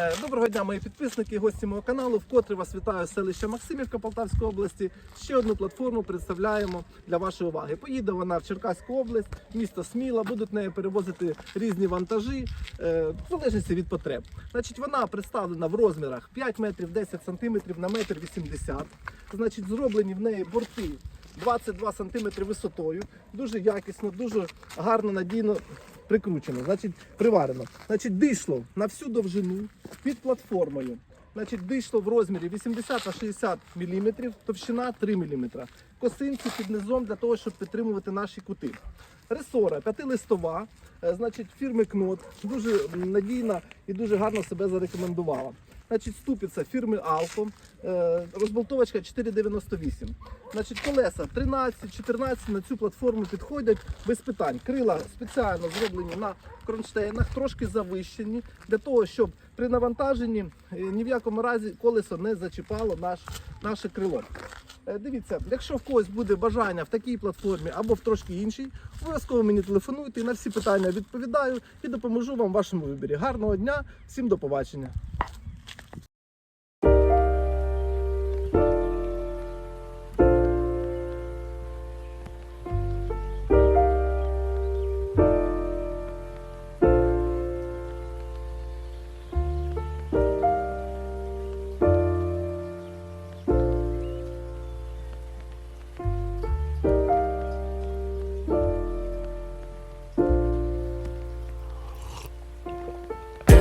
Е, Доброго дня, мої підписники, гості мого каналу. Вкотре вас вітаю з селища Максимівка Полтавської області. Ще одну платформу представляємо для вашої уваги. Поїде вона в Черкаську область, місто Сміла. Будуть нею перевозити різні вантажі, е, в залежності від потреб. Значить, вона представлена в розмірах 5 метрів 10 сантиметрів на метр 80. Значить, зроблені в неї борти 22 сантиметри висотою. Дуже якісно, дуже гарно, надійно прикручено, значить приварено. Значить, дишло на всю довжину під платформою. Значить, дишло в розмірі 80 на 60 мм, товщина 3 мм. Косинці під низом для того, щоб підтримувати наші кути. Ресора п'ятилистова, е, значить, фірми Кнот, дуже надійна і дуже гарно себе зарекомендувала. Значить, ступиця фірми Alco, е, розболтовочка 4,98. Значить, колеса 13-14 на цю платформу підходять без питань. Крила спеціально зроблені на кронштейнах, трошки завищені, для того, щоб при навантаженні е, ні в якому разі колесо не зачіпало наш, наше крило. Е, Дивіться, якщо в когось буде бажання в такій платформі або в трошки іншій, обов'язково мені телефонуйте, на всі питання відповідаю і допоможу вам в вашому виборі. Гарного дня, всім до побачення.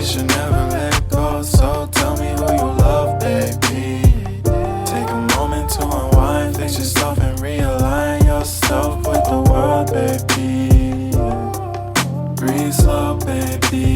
we should never let go. So tell me who you love, baby. Take a moment to unwind, fix yourself, and realign yourself with the world, baby. Breathe slow, baby.